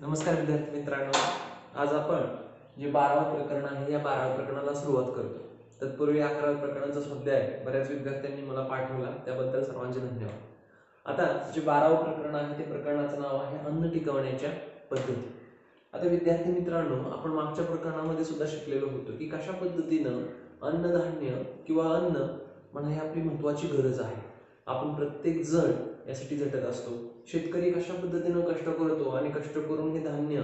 नमस्कार विद्यार्थी मित्रांनो. आज आपण जे बारावं प्रकरण आहे या बाराव्या प्रकरणाला सुरुवात करतो. तत्पूर्वी अकराव्या प्रकरणाचा स्वाध्याय बऱ्याच विद्यार्थ्यांनी मला पाठवला. त्याबद्दल सर्वांचे धन्यवाद. आता जे बारावं प्रकरण आहे ते प्रकरणाचं नाव आहे अन्न टिकवण्याच्या पद्धती. आता विद्यार्थी मित्रांनो आपण मागच्या प्रकरणामध्ये सुद्धा शिकलेलो होतो की कशा पद्धतीनं अन्नधान्य किंवा अन्न म्हणा ही आपली महत्त्वाची गरज आहे. आपण प्रत्येक जण यासाठी झटत असतो. शेतकरी कशा पद्धतीनं कष्ट करतो आणि कष्ट करून हे धान्य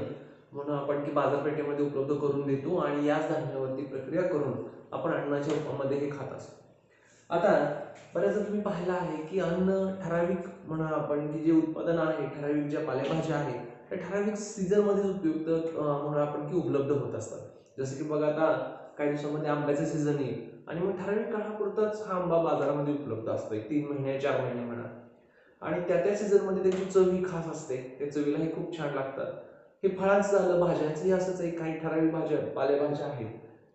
म्हणून आपण की बाजारपेठेमध्ये उपलब्ध करून देतो आणि याच धान्यावरती प्रक्रिया करून आपण अन्नाच्या रूपामध्ये हे खात असतो. आता बऱ्याचदा तुम्ही पाहिलं आहे की अन्न ठराविक म्हणा आपण की जे उत्पादन आहे ठराविक ज्या पालेभाज्या आहेत त्या ठराविक सीझनमध्ये उपयुक्त म्हणून आपण की उपलब्ध होत असतात. जसं की बघा आता काही दिवसामध्ये आंब्याचं सीझन येईल आणि मग ठराविक काळापुरताच हा आंबा बाजारामध्ये उपलब्ध असतो एक तीन महिने चार महिने म्हणा. आणि त्या त्या सीझनमध्ये त्याची चव ही खास असते. त्या चवीलाही खूप छान लागतात हे फळांचं झालं भाज्यांचंही असंच एक काही ठराविक भाज्या पालेभाज्या आहेत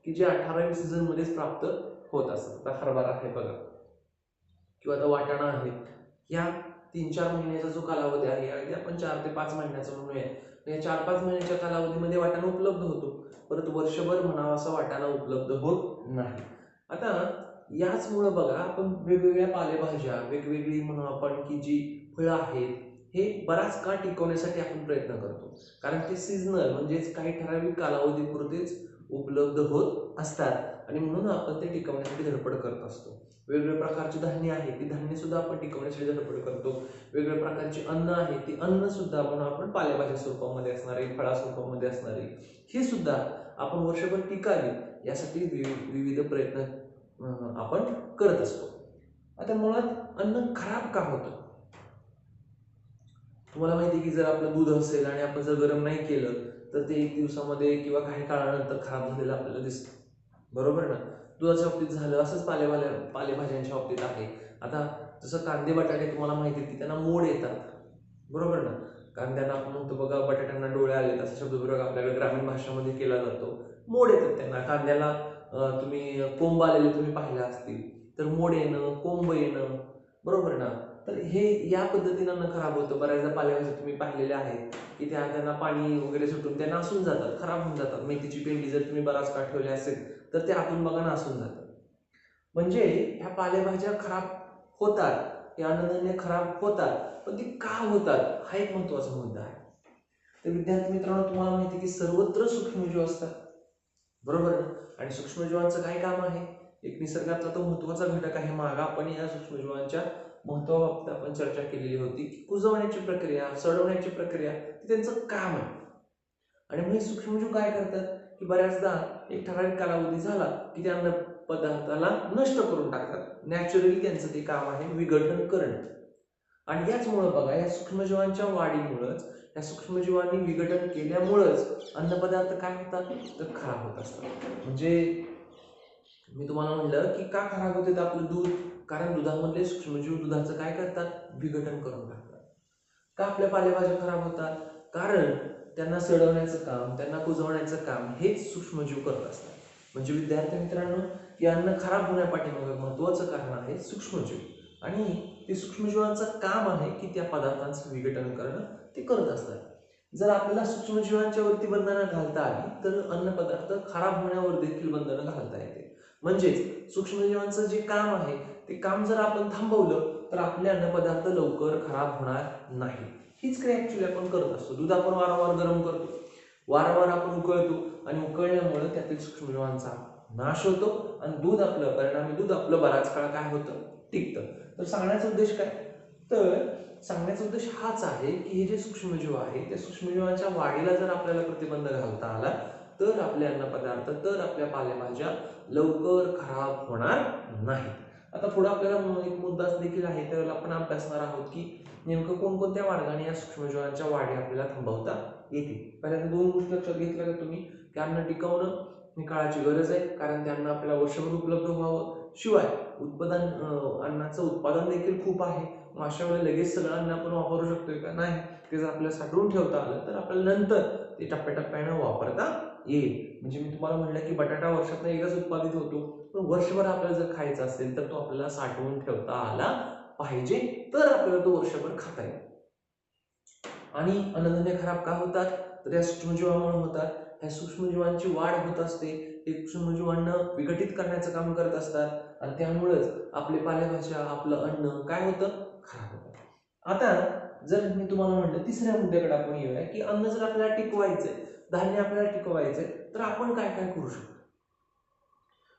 की जे अठराव्या सीझनमध्येच प्राप्त होत असतात. आता हरभरा आहे बघा. किंवा आता वाटाणा आहे. या तीन चार महिन्याचा जो कालावधी आहे आणि आपण चार ते पाच महिन्याचा म्हणूया. या चार पाच महिन्याच्या कालावधीमध्ये वाटाणा उपलब्ध होतो. परत वर्षभर म्हणावा असा वाटाणा उपलब्ध होत नाही. आता याचमुळं बघा आपण वेगवेगळ्या पालेभाज्या वेगवेगळी म्हणून आपण की जी फळं आहेत हे बराच काळ टिकवण्यासाठी आपण प्रयत्न करतो. कारण ते सीझनल म्हणजेच काही ठराविक कालावधीपुरतेच उपलब्ध होत असतात. आणि म्हणून आपण ते टिकवण्यासाठी धडपड करत असतो. वेगवेगळ्या प्रकारची धान्य आहे ती धान्य सुद्धा आपण टिकवण्यासाठी धडपड करतो. वेगवेगळ्या प्रकारची अन्न आहे ती अन्न सुद्धा म्हणून आपण पालेभाज्या स्वरूपामध्ये असणारी फळा स्वरूपामध्ये असणारी ही सुद्धा आपण वर्षभर टिकावी यासाठी विवि- विविध प्रयत्न आपण करत असतो. आता मुळात अन्न खराब का होतं? तुम्हाला माहिती आहे की जर आपलं दूध असेल आणि आपण जर गरम नाही केलं तर ते एक दिवसामध्ये किंवा काही काळानंतर खराब झालेलं आपल्याला दिसतं. बरोबर ना? दुधाच्या बाबतीत झालं असंच पालेभाज्या पालेभाज्यांच्या बाबतीत आहे. आता जसं कांदे बटाटे तुम्हाला माहिती आहेत की त्यांना मोड येतात. बरोबर ना? कांद्यांना आपण म्हणतो बघा बटाट्यांना डोळे आले असा शब्दप्रयोग आपल्याकडे ग्रामीण भाषेमध्ये केला जातो. मोड येतात त्यांना. कांद्याला तुम्ही कोंब आलेले तुम्ही पाहिले असतील. तर मोड येणं कोंब येणं बरोबर ना? तर हे या पद्धतीनं अन्न खराब होतं. बऱ्याचदा पालेभाज्या तुम्ही पाहिलेल्या आहेत की त्या त्यांना पाणी वगैरे सुटून त्या नासून जातात खराब होऊन जातात. मेथीची पेंडी जर तुम्ही बराच काळ ठेवली असेल तर ते आतून बघा नासून जातात. म्हणजे ह्या पालेभाज्या खराब होतात हे अन्नधान्य खराब होतात पण ती का होतात? हा एक महत्त्वाचा मुद्दा आहे. तर विद्यार्थी मित्रांनो तुम्हाला माहिती की सर्वत्र सूक्ष्मजीव असतात बरोबर ना आणि सूक्ष्मजीवांचं काय काम आहे? एक निसर्गातला तो महत्त्वाचा घटक आहे. मागा आपण या सूक्ष्मजीवांच्या महत्वाबाबत आपण चर्चा केलेली होती. की कुजवण्याची प्रक्रिया सडवण्याची प्रक्रिया ती त्यांचं काम आहे. आणि मग हे सूक्ष्मजीव काय करतात? की बऱ्याचदा एक ठराविक कालावधी झाला की त्या अन्न पदार्थाला नष्ट करून टाकतात. नॅचरली त्यांचं ते काम आहे विघटन करणं. आणि याचमुळं बघा या सूक्ष्मजीवांच्या वाढीमुळंच या सूक्ष्मजीवांनी विघटन केल्यामुळंच अन्नपदार्थ काय होतात? तर खराब होत असतात. म्हणजे मी तुम्हाला म्हणलं की का खराब होते आपलं दूध? कारण दुधामधले सूक्ष्मजीव दुधाचं काय करतात? विघटन करून टाकतात. का आपल्या पालेभाज्या खराब होतात? कारण त्यांना सडवण्याचं काम त्यांना कुजवण्याचं काम हेच सूक्ष्मजीव करत असतात. म्हणजे विद्यार्थी मित्रांनो की अन्न खराब होण्यापाठीमागे महत्वाचं कारण आहे सूक्ष्मजीव. आणि ते सूक्ष्मजीवांचं काम आहे की त्या पदार्थांचं विघटन करणं. ते करत असतात. जर आपल्याला सूक्ष्मजीवांच्या वरती बंधनं घालता आली तर अन्न पदार्थ खराब होण्यावर देखील बंधनं घालता येते. म्हणजेच सूक्ष्मजीवांचं जे काम आहे ते काम जर आपण थांबवलं तर आपले अन्नपदार्थ लवकर खराब होणार नाही. हीच क्रिया ऍक्च्युली आपण करत असतो. दूध आपण वारंवार गरम करतो. वारंवार आपण उकळतो आणि उकळल्यामुळे त्यातील सूक्ष्मजीवांचा नाश होतो आणि दूध आपलं परिणामी दूध आपलं बराच काळ काय होतं? टिकतं. तर सांगण्याचा उद्देश काय? तर सांगण्याचा उद्देश हाच आहे की हे जे सूक्ष्मजीव आहे त्या सूक्ष्मजीवांच्या वाढीला जर आपल्याला प्रतिबंध घालता आला तर आपले अन्नपदार्थ तर आपल्या पालेभाज्या लवकर खराब होणार नाहीत. आता पुढे आपल्याला एक मुद्दा देखील आहे तर आपण अभ्यासणार आहोत की नेमकं कोणकोणत्या मार्गाने या सूक्ष्मजीवांच्या वाढी आपल्याला थांबवता येतील. पहिल्यांदा दोन गोष्टी लक्षात घेतल्या का तुम्ही? त्यांना अन्न टिकवणं ही काळाची गरज आहे कारण त्यांना आपल्याला वर्षभर उपलब्ध व्हावं. शिवाय उत्पादन अन्नाचं उत्पादन देखील खूप आहे. मग अशा वेळेला लगेच सगळ्यांना आपण वापरू शकतोय का? नाही. ते जर आपल्याला साठवून ठेवता आलं तर आपल्याला नंतर ते टप्प्याटप्प्यानं वापरता येईल. म्हणजे मी तुम्हाला म्हटलं की बटाटा वर्षातनं एकदाच उत्पादित होतो. पण वर्षभर आपल्याला जर खायचा असेल तर तो आपल्याला साठवून ठेवता आला पाहिजे तर आपल्याला तो वर्षभर खाता येईल. आणि अन्नधान्य खराब का होतात? तर या सूक्ष्मजीवामुळे होतात. ह्या सूक्ष्मजीवांची वाढ होत असते. हे सूक्ष्मजीवांना विघटित करण्याचं काम करत असतात. आणि त्यामुळेच आपले पालेभाज्या आपलं अन्न काय होतं? खराब होतात आता जर मी तुम्हाला म्हटलं तिसऱ्या मुद्द्याकडे आपण येऊया की अन्न जर आपल्याला टिकवायचंय धान्य आपल्याला टिकवायचंय तर आपण काय काय करू शकतो?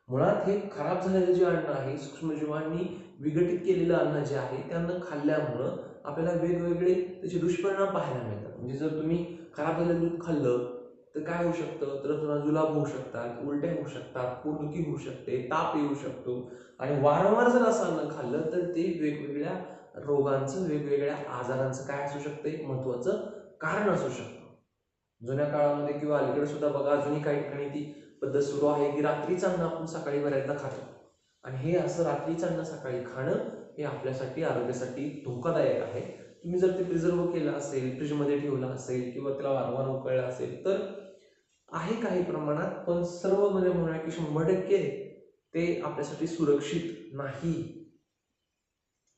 मुळात हे खराब झालेलं जे अन्न आहे सूक्ष्मजीवांनी विघटित केलेलं अन्न जे आहे ते अन्न खाल्ल्यामुळं आपल्याला वेगवेगळे त्याचे दुष्परिणाम पाहायला मिळतात. म्हणजे जर तुम्ही खराब झालेलं दूध खाल्लं तर काय होऊ शकतं? तर तुम्हाला जुलाब होऊ शकतात उलट्या होऊ शकतात पोटदुखी होऊ शकते ताप येऊ शकतो. आणि वारंवार जर असं अन्न खाल्लं तर ते वेगवेगळ्या रोगांचं वेगवेगळ्या आजारांचं काय असू शकतं? एक महत्वाचं कारण असू शकतं. जुन्या काळामध्ये किंवा अलीकडे सुद्धा बघा अजूनही काही ठिकाणी ती पद्धत सुरू आहे की रात्रीचं अन्न आपण सकाळी बऱ्याचदा खातो. आणि हे असं रात्रीचं अन्न सकाळी खाणं हे आपल्यासाठी आरोग्यासाठी धोकादायक आहे. तुम्ही जर ते प्रिझर्व केलं असेल फ्रीजमध्ये ठेवलं असेल किंवा त्याला वारंवार उकळलं असेल तर आहे काही प्रमाणात पण सर्व म्हणजे म्हणूया की शंभर टक्के ते आपल्यासाठी सुरक्षित नाही.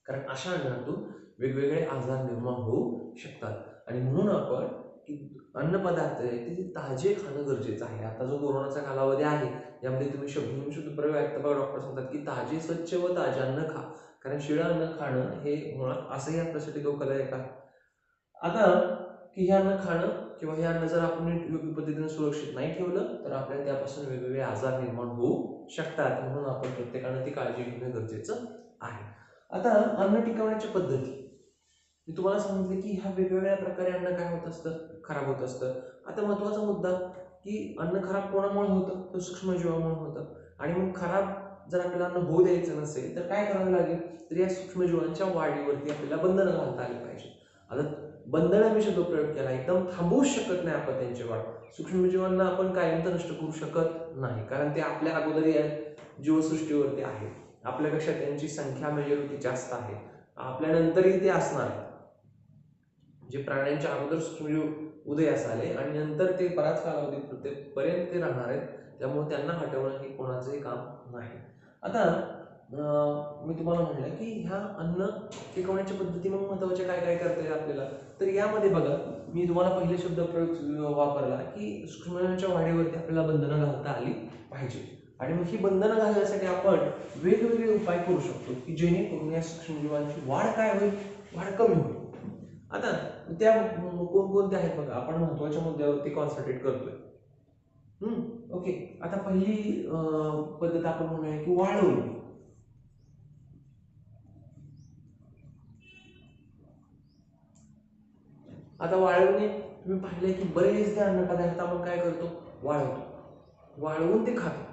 कारण अशा अन्नातून वेगवेगळे आजार निर्माण होऊ शकतात. आणि म्हणून आपण की अन्नपदार्थ आहे ते ताजे खाणं गरजेचं आहे. आता जो कोरोनाचा कालावधी आहे यामध्ये तुम्ही शब्द शुद्ध प्रयोग ऐकता बघा डॉक्टर सांगतात की ताजे स्वच्छ व ताजे अन्न खा. कारण शिळं अन्न खाणं हे मुळात असंही आपल्यासाठी धोकादायक आहे. का आता की हे अन्न खाणं किंवा हे अन्न जर आपण योग्य पद्धतीने सुरक्षित नाही ठेवलं तर आपल्याला त्यापासून वेगवेगळे आजार निर्माण होऊ शकतात. म्हणून आपण प्रत्येकानं ती काळजी घेणं गरजेचं आहे. आता अन्न टिकवण्याच्या पद्धती. मी तुम्हाला सांगितलं की ह्या वेगवेगळ्या प्रकारे अन्न काय होत असतं? खराब होत असतं. आता महत्त्वाचा मुद्दा की अन्न खराब कोणामुळे होतं? तर सूक्ष्मजीवामुळे होतं. आणि मग खराब जर आपल्याला अन्न होऊ द्यायचं नसेल तर काय करावं लागेल? तर या सूक्ष्मजीवांच्या वाढीवरती आपल्याला बंधनं घालता आली पाहिजे आता बंधनं मी शब्द प्रयोग केला. एकदम थांबवूच शकत नाही आपण त्यांची वाढ. सूक्ष्मजीवांना आपण कायम तर नष्ट करू शकत नाही. कारण ते आपल्या अगोदर या जीवसृष्टीवरती आहेत. आपल्यापेक्षा त्यांची संख्या म्हणजे मेजॉरिटी जास्त आहे? आपल्यानंतरही ते असणार. आहे जे प्राण्यांच्या अगोदर सूर्य उदयास आले आणि नंतर ते बराच कालावधी पर्यंत ते राहणार आहेत त्यामुळे त्यांना हटवणं हे कोणाचंही काम नाही. आता मी तुम्हाला म्हणलं की ह्या अन्न टिकवण्याच्या पद्धती मग महत्त्वाचे काय काय करता येईल आपल्याला? तर यामध्ये बघा मी तुम्हाला पहिले शब्द प्रयोग वापरला की सूक्ष्मजीवांच्या वाढीवरती आपल्याला बंधनं घालता आली पाहिजे. आणि मग ही बंधनं घालण्यासाठी आपण वेगवेगळे उपाय करू शकतो की जेणेकरून या सूक्ष्मजीवांची वाढ काय होईल? वाढ कमी होईल. आता त्या कोणकोणत्या आहेत बघा आपण महत्त्वाच्या मुद्द्यावरती कॉन्सन्ट्रेट करतोय. ओके. आता पहिली पद्धत आपण म्हणूया की वाढवणे. आता वाळवणे तुम्ही पाहिले की बरेचसे अन्नपदार्थ आपण काय करतो? वाळवतो. वाळवून ते खातो.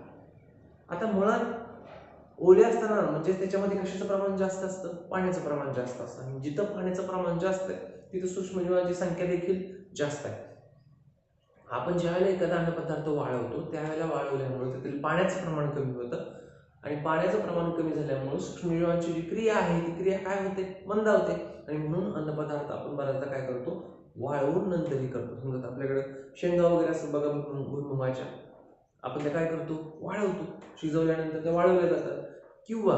आता मुळात ओले असताना म्हणजे त्याच्यामध्ये कशाचं प्रमाण जास्त असतं? पाण्याचं प्रमाण जास्त असतं. आणि जिथं पाण्याचं प्रमाण जास्त आहे तिथं सूक्ष्मजीवांची संख्या देखील जास्त आहे. आपण ज्यावेळेला एखादा अन्नपदार्थ वाळवतो त्यावेळेला वाळवल्यामुळे त्यातील पाण्याचं प्रमाण कमी होतं. आणि पाण्याचं प्रमाण कमी झाल्यामुळे सूक्ष्मजीवांची जी क्रिया आहे ती क्रिया काय होते? मंदावते आणि म्हणून अन्नपदार्थ आपण बऱ्याचदा काय करतो? वाळवून नंतरही करतो. समजा आपल्याकडे शेंगा वगैरे असं बघा भुईमुग- भुईमुगाच्या. आपण त्या काय करतो? वाळवतो. शिजवल्यानंतर त्या वाळवल्या जातात. किंवा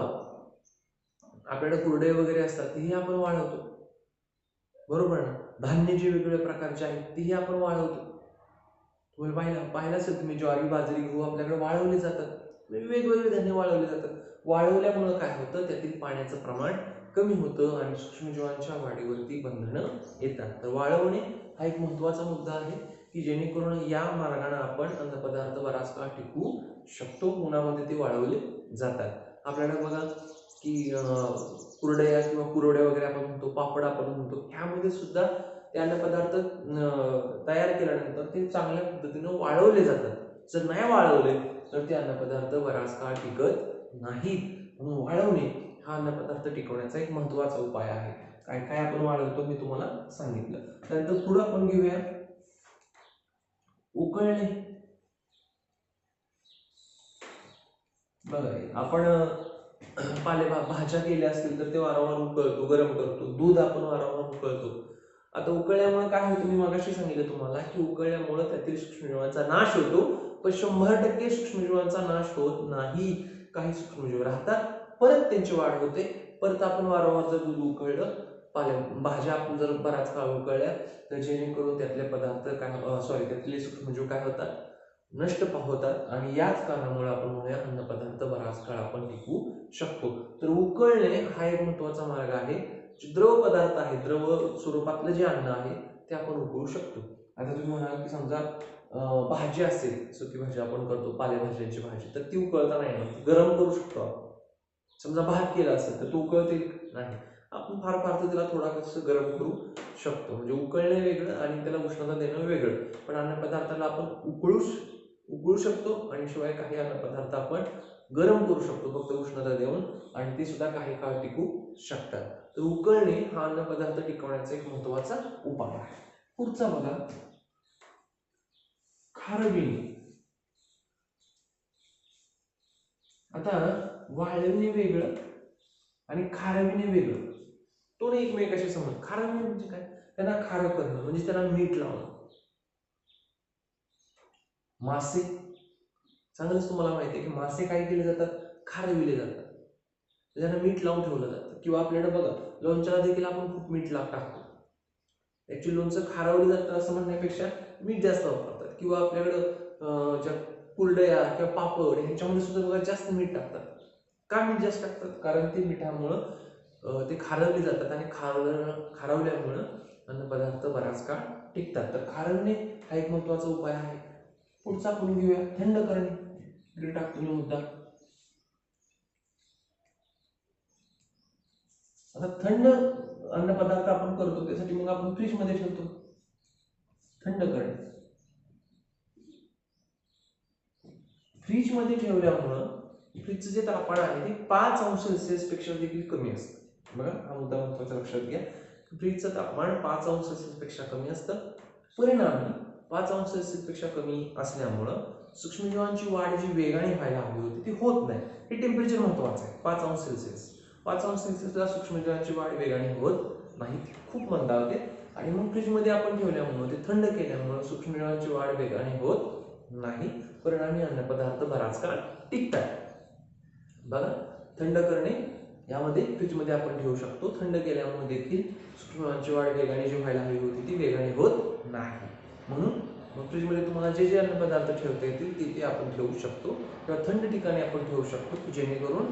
आपल्याकडे कुरडे वगैरे असतात तेही आपण वाळवतो. बरोबर ना? धान्य जे वेगवेगळ्या प्रकारचे आहेत तेही आपण वाळवतो. तुम्ही पाहिलं पाहिलं असेल तुम्ही ज्वारी बाजरी गहू आपल्याकडे वाळवले जातात. वेगवेगळे धान्य वाळवले जातात. वाळवल्यामुळं काय होतं? त्यातील पाण्याचं प्रमाण कमी होतं आणि सूक्ष्मजीवांच्या वाढीवरती बंधनं येतात. तर वाळवणे हा एक महत्त्वाचा मुद्दा आहे. की जेणेकरून या मार्गाने आपण अन्नपदार्थ बराच काळ टिकवू शकतो. उन्हामध्ये ते वाळवले जातात. आपल्याला बघा की अं, कुरडया किंवा कुरवड्या वगैरे आपण म्हणतो पापड आपण म्हणतो ह्यामध्ये सुद्धा ते अन्नपदार्थ तयार केल्यानंतर ते चांगल्या पद्धतीनं वाळवले जातात. जर नाही वाळवले तर ते अन्नपदार्थ बराच काळ टिकत नाहीत. म्हणून वाळवणे हा अन्नपदार्थ टिकवण्याचा एक महत्त्वाचा उपाय आहे. काय काय आपण वाढवतो मी तुम्हाला सांगितलं. त्यानंतर पुढं आपण घेऊया. उकळणे बघा आपण पालेभा भाज्या केल्या असतील तर ते वारंवार उकळतो गरम करतो. दूध आपण वारंवार उकळतो. आता उकळल्यामुळे काय होतं? मी मागाशी सांगितलं तुम्हाला की उकळल्यामुळे त्यातील सूक्ष्मजीवांचा नाश होतो पण शंभर टक्के सूक्ष्मजीवांचा नाश होत नाही. काही सूक्ष्मजीव राहतात परत त्यांची वाढ होते. परत आपण वारंवार जर दूध उकळलं पाल्या भाज्या आपण जर बराच काळ उकळल्या तर जेणेकरून त्यातले पदार्थ काय सॉरी त्यातले सूक्ष्मजीव म्हणजे काय होतात? नष्ट होतात आणि याच कारणामुळे आपण म्हणूया अन्नपदार्थ बराच काळ आपण टिकू शकतो. तर उकळणे हा एक महत्त्वाचा मार्ग आहे. जे द्रव पदार्थ आहे द्रव स्वरूपातलं जे अन्न आहे ते आपण उकळू शकतो. आता तुम्ही म्हणाल की समजा भाजी असेल सुकी भाजी आपण करतो पालेभाज्यांची भाजी तर ती उकळता नाही गरम करू शकतो आपण. समजा भात केला असेल तर तो उकळते नाही. आपण फार फार त्याला थोडा कसं गरम करू शकतो. म्हणजे उकळणे वेगळं आणि त्याला उष्णता देणं वेगळं. पण अन्नपदार्थाला आपण उकळू उकळू शकतो आणि शिवाय काही अन्नपदार्थ आपण गरम करू शकतो फक्त उष्णता देऊन आणि ते सुद्धा काही काळ टिकू शकतात. तर उकळणे हा अन्नपदार्थ टिकवण्याचा एक महत्त्वाचा उपाय आहे. पुढचा बघा. खारविणे. आता वाळविणे वेगळं आणि खारविणे वेगळं. दोन एकमेकाशी समज खारविणे म्हणजे काय? त्यांना खारं करणं म्हणजे त्यांना मीठ लावणं. मासे चांगलंच तुम्हाला माहिती आहे की मासे काय केले जातात? खारविले जातात. त्यांना मीठ लावून ठेवलं जातं. किंवा आपल्याकडे बघा लोणच्याला देखील आपण खूप मीठ लाग टाकतो. ऍक्च्युली लोणचं खारवलं जातं असं म्हणण्यापेक्षा मीठ जास्त वापरतात. किंवा आपल्याकडं ज्या कुरडया किंवा पापड ह्याच्यामध्ये सुद्धा बघा जास्त मीठ टाकतात. का मीठ जास्त टाकतात? कारण ते मिठामुळं ते खारवले जातात आणि खारवलं खारवल्यामुळं अन्नपदार्थ बराच काळ टिकतात. तर खारवणे हा एक महत्त्वाचा उपाय आहे. पुढचा आपण घेऊया. थंड करणे. इकडे टाकतो मी मुद्दा. आता थंड अन्नपदार्थ आपण करतो त्यासाठी मग आपण फ्रीजमध्ये ठेवतो. थंड करणे. फ्रीजमध्ये ठेवल्यामुळं फ्रीजचं जे तापमान आहे ते पाच अंश सेल्सिअसपेक्षा देखील कमी असतं. बघा हा मुद्दा महत्त्वाचा लक्षात घ्या. फ्रीजचं तापमान पाच अंश सेल्सिअसपेक्षा कमी असतं. परिणामी पाच अंश सेल्सिअसपेक्षा कमी असल्यामुळं सूक्ष्मजीवांची वाढ जी वेगाने व्हायला हवी होती ती होत नाही. हे टेम्परेचर महत्वाचं आहे. पाच अंश सेल्सिअस. पाच अंश सेल्सिअसला सूक्ष्मजीवांची वाढ वेगाने होत नाही खूप मंदावते. आणि मग फ्रीजमध्ये आपण ठेवल्यामुळं ते थंड केल्यामुळं सूक्ष्मजीवांची वाढ वेगाने होत नाही. परिणामी अन्नपदार्थ बराच काळ टिकतात. बघा थंड करणे यामध्ये फ्रीजमध्ये आपण ठेवू शकतो. थंड केल्यामुळे देखील सूक्ष्मजीवांची वाढ वेगाने जी व्हायला हवी होती ती वेगाने होत नाही. म्हणून मग फ्रीजमध्ये तुम्हाला जे जे अन्नपदार्थ ठेवता येतील ते ते आपण ठेवू शकतो. किंवा थंड ठिकाणी आपण ठेवू शकतो की जेणेकरून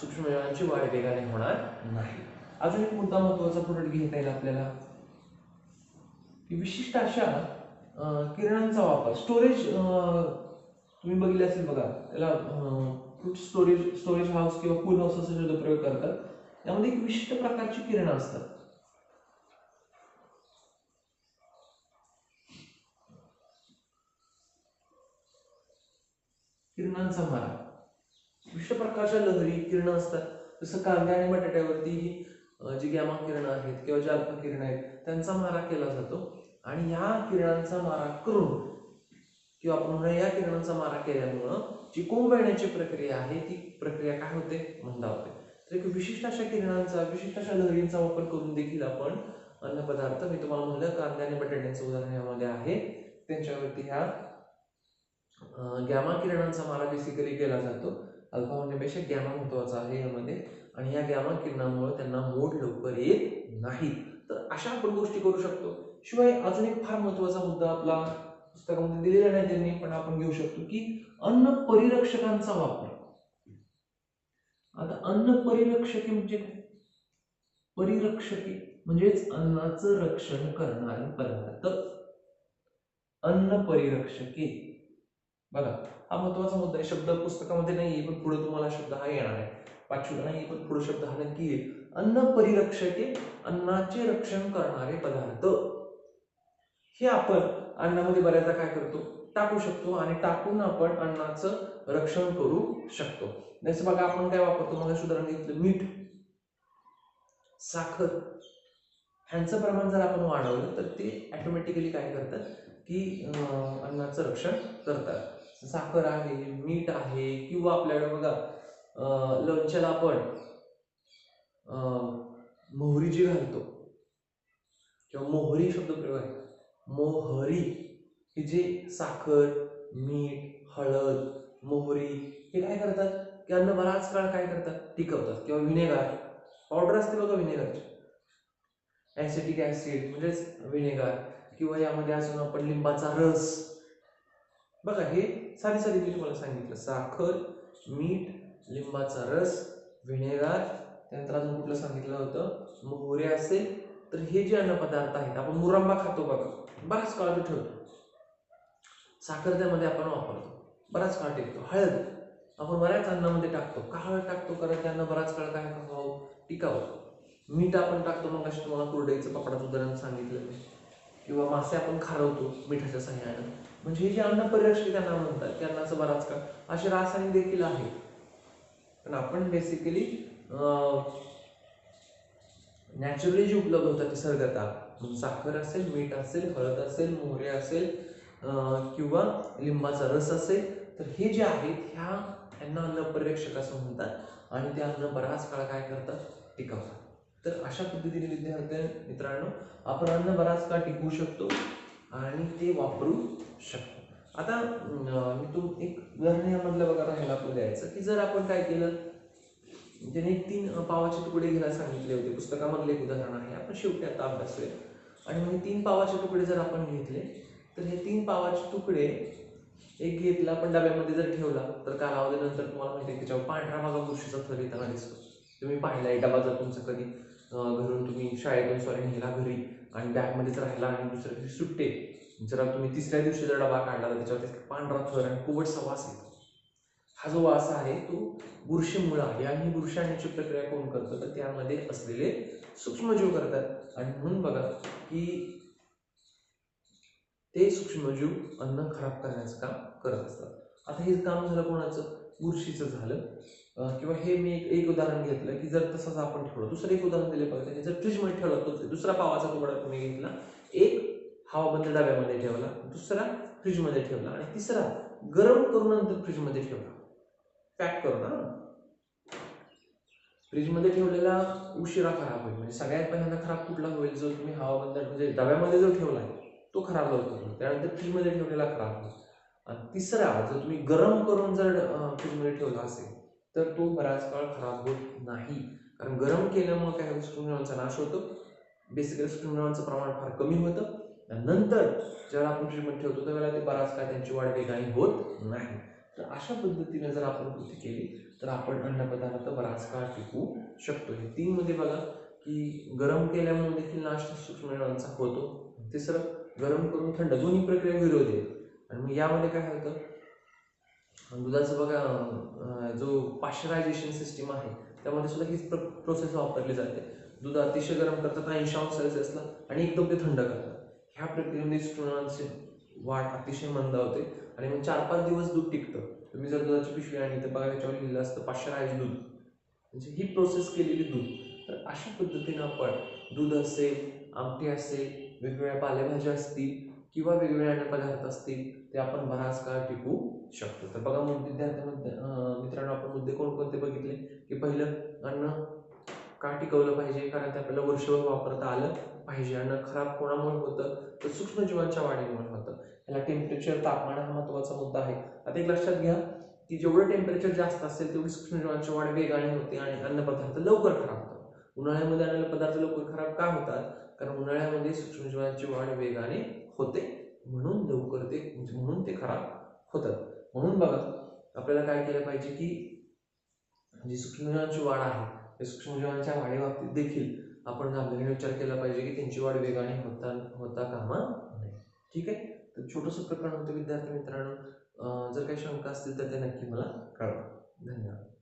सूक्ष्मजीवांची वाढ वेगाने होणार नाही. अजून एक मुद्दा महत्त्वाचा प्रोडक्ट घेता येईल आपल्याला. की विशिष्ट अशा किरणांचा वापर. स्टोरेज तुम्ही बघितले असेल बघा. त्याला फ्रूट स्टोरेज स्टोरेज हाऊस किंवा कूल हाऊस असा सुद्धा प्रयोग करतात त्यामध्ये एक विशिष्ट प्रकारची किरणं असतात. किरणांचा मारा. विशिष्ट प्रकारच्या लहरी किरण असतात. जसं कांदा आणि बटाट्यावरती जी गॅमा किरण आहेत किंवा ज्या अल्फा किरण आहेत त्यांचा मारा केला जातो. आणि ह्या किरणांचा मारा करून किंवा पुन्हा या किरणांचा मारा केल्यामुळं जी कोंब येण्याची प्रक्रिया आहे ती प्रक्रिया काय होते? मंदावते तर एक विशिष्ट अशा किरणांचा विशिष्ट अशा लहरींचा वापर करून देखील आपण अन्नपदार्थ मी तुम्हाला म्हणलं कांदे आणि बटाट्यांचं उदाहरण यामध्ये आहे. त्यांच्यावरती ह्या गॅमा किरणांचा मारा बेसिकली केला जातो. अल्फा म्हणण्यापेक्षा गॅमा महत्त्वाचा आहे यामध्ये. आणि या गॅमा किरणांमुळे त्यांना मोड लवकर येत नाही. तर अशा आपण गोष्टी करू शकतो. शिवाय अजून एक फार महत्त्वाचा मुद्दा आपला पुस्तकामध्ये दिलेला नाही त्यांनी पण आपण घेऊ शकतो की अन्न परिरक्षकांचा वापर. आता अन्न परिरक्षके म्हणजे काय? परिरक्षके म्हणजेच अन्नाचं रक्षण करणारे पदार्थ. अन्न परिरक्षके. बघा हा महत्त्वाचा मुद्दा आहे. शब्द पुस्तकामध्ये नाहीये पण पुढे तुम्हाला शब्द हा येणार आहे. पाचवीला नाही पण पुढे शब्द हा नक्की येईल. अन्न परिरक्षके अन्नाचे रक्षण करणारे पदार्थ. हे आपण अन्नामध्ये बऱ्याचदा काय करतो? टाकू शकतो आणि टाकून आपण अन्नाचं रक्षण करू शकतो. जसं बघा आपण काय वापरतो? मग उदाहरण घेतलं मीठ साखर. ह्यांचं प्रमाण जर आपण वाढवलं तर ते ॲटोमॅटिकली काय करतात? की अन्नाचं रक्षण करतात. साखर आहे मीठ आहे किंवा आपल्याकडे बघा लोणच्याला आपण मोहरी जी घालतो. किंवा मोहरी शब्द प्रयोग आहे. मोहरी हे जे साखर मीठ हळद मोहरी हे काय करतात? की अन्न बराच काळ काय करतात? टिकवतात किंवा विनेगार. पावडर असते बघा विनेगरची. ॲसिटिक ॲसिड म्हणजेच विनेगार. किंवा यामध्ये अजून आपण लिंबाचा रस. बघा हे सारी सारी मी तुम्हाला सांगितलं. साखर मीठ लिंबाचा रस व्हिनेगार त्यानंतर अजून कुठलं सांगितलं होतं? मोहरे असेल. तर हे जे अन्नपदार्थ आहेत आपण मुरंबा खातो बघा. बराच काळ तो ठेवतो. साखर त्यामध्ये आपण वापरतो. बराच काळ टिकतो. हळद आपण बऱ्याच अन्नामध्ये टाकतो. का हळद टाकतो? कारण त्यांना बराच काळ काय व्हावं टिकावं. मीठ आपण टाकतो मग अशी तुम्हाला कुरडईचं पापडाचं उदाहरण सांगितलं मी. किंवा मासे आपण खारवतो मिठाच्या सहाय्यानं. म्हणजे हे जे अन्न परिरक्षक त्यांना म्हणतात त्यांना असं बराच काळ. असे रासायनिक देखील आहेत. पण आपण बेसिकली नॅचरली जी उपलब्ध होतात निसर्गता साखर असेल मीठ असेल हळद असेल मोहरे असेल किंवा लिंबाचा रस असेल तर हे जे आहेत ह्या यांना अन्न परिरक्षक असं म्हणतात. आणि ते अन्न बराच काळ काय करतात? टिकवतात. तर अशा पद्धतीने विद्यार्थ्या मित्रांनो आपण अन्न बराच काळ टिकवू शकतो आणि ते वापरू शकतो. आता मी तुम एक उदाहरण यामधलं बघा राहायला आपलं द्यायचं. की जर आपण काय केलं ज्याने तीन पावाचे तुकडे घ्यायला सांगितले होते. पुस्तकामधले एक उदाहरण आहे. आपण शेवटी आता अभ्यासूया आणि म्हणजे तीन पावाचे तुकडे जर आपण घेतले तर हे तीन पावाचे तुकडे एक घेतला आपण डब्यामध्ये जर ठेवला तर कालावधीनंतर तुम्हाला माहिती आहे त्याच्यावर पांढरा भागा गोष्टीचा थर येताना दिसतो. तुम्ही पाहिलाय डबा जर तुमचा कधी घरून तुम्ही शाळेतून सॉरी नेला घरी आणि बॅगमध्येच राहिला आणि दुसऱ्या दिवशी सुट्टे जरा तुम्ही तिसऱ्या दिवशी जर डबा काढला तर त्याच्यावरती पांढरा थर आणि कोवटचा वास येतो. हा जो वास आहे तो बुरशीमुळं आहे आणि ही बुरशी आणण्याची प्रक्रिया कोण करतं? तर त्यामध्ये असलेले सूक्ष्मजीव करतात. आणि म्हणून बघा की ते सूक्ष्मजीव अन्न खराब करण्याचं काम करत असतात. आता हे काम झालं कोणाचं? बुरशीचं झालं. किंवा हे मी एक एक उदाहरण घेतलं की जर तसंच आपण ठेवलं दुसरं एक उदाहरण दिले पाहिजे की जर फ्रीजमध्ये ठेवलं तो दुसरा पावाचा तुकडा तुम्ही घेतला एक हवाबंद डब्यामध्ये ठेवला दुसरा फ्रीजमध्ये ठेवला आणि तिसरा गरम करून नंतर फ्रीजमध्ये ठेवला. पॅक करून हा. फ्रीजमध्ये ठेवलेला उशिरा खराब होईल. म्हणजे सगळ्यात पहिल्यांदा खराब कुठला होईल? जो तुम्ही हवाबंद म्हणजे डब्यामध्ये जो ठेवला आहे तो खराब लवकर त्यानंतर फ्रीजमध्ये ठेवलेला खराब होईल आणि तिसरा जर तुम्ही गरम करून जर फ्रीजमध्ये ठेवला असेल तर तो बराच काळ खराब होत नाही. कारण गरम केल्यामुळे काय होतं? सूक्ष्मजीवांचा नाश होतो. बेसिकली सूक्ष्मजीवांचं प्रमाण फार कमी होतं. नंतर ज्यावेळेला आपण फ्रीजमध्ये ठेवतो त्यावेळेला ते बराच काळ त्यांची वाढ वेगाने होत नाही. तर अशा पद्धतीने जर आपण कृती केली तर आपण अन्नपदार्थ बराच काळ टिकू शकतो. हे तीनमध्ये बघा की गरम केल्यामुळे देखील नाश सूक्ष्मजीवांचा होतो. तिसरं गरम करून थंड दोन्ही प्रक्रिया विरोधी आहे आणि मग यामध्ये काय होतं? दुधाचं बघा जो पाश्चरायझेशन सिस्टीम आहे त्यामध्ये सुद्धा हीच प्रोसेस वापरली जाते. दूध अतिशय गरम करतात ऐंशी अंश सेल्सिअसला आणि एकदम ते थंड करतात. ह्या प्रक्रियेमध्ये सूक्ष्मजीवांची वाढ अतिशय मंदावते आणि मग चार पाच दिवस दूध टिकतं. तुम्ही जर दुधाची पिशवी आणि तर बघा याच्यावर लिहिलं असतं पाश्चरायझ दूध. म्हणजे ही प्रोसेस केलेली दूध. तर अशा पद्धतीनं आपण दूध असेल आमटी असेल वेगवेगळ्या पालेभाज्या असतील किंवा वेगवेगळे अन्नपदार्थ असतील ते आपण बराच काळ टिकवू शकतो. तर बघा मग विद्यार्थ्यांमध्ये मित्रांनो आपण मुद्दे कोणकोणते बघितले की पहिलं अन्न का टिकवलं पाहिजे? कारण ते आपल्याला वर्षभर वापरता आलं पाहिजे. अन्न खराब कोणामुळे होतं? तर सूक्ष्मजीवांच्या वाढीमुळे होतं. याला टेम्परेचर तापमान हा महत्त्वाचा मुद्दा आहे. आता एक लक्षात घ्या की जेवढं टेम्परेचर जास्त असेल तेवढी सूक्ष्मजीवांची वाढ वेगाने होते आणि अन्नपदार्थ लवकर खराब होतात. उन्हाळ्यामध्ये अन्न पदार्थ लवकर खराब का होतात? कारण उन्हाळ्यामध्ये सूक्ष्मजीवांची वाढ वेगाने होते म्हणून लवकर ते म्हणजे म्हणून ते खराब होतात. म्हणून बघा आपल्याला काय केलं पाहिजे की जी सूक्ष्मजीवांची वाढ आहे त्या सूक्ष्मजीवांच्या वाढीबाबतीत देखील आपण गांभीर्याने विचार केला पाहिजे की त्यांची वाढ वेगाने होता होता कामा नये. ठीक आहे? तर छोटंसं प्रकरण होतं विद्यार्थी मित्रांनो. जर काही शंका असतील तर ते नक्की मला कळवा. धन्यवाद.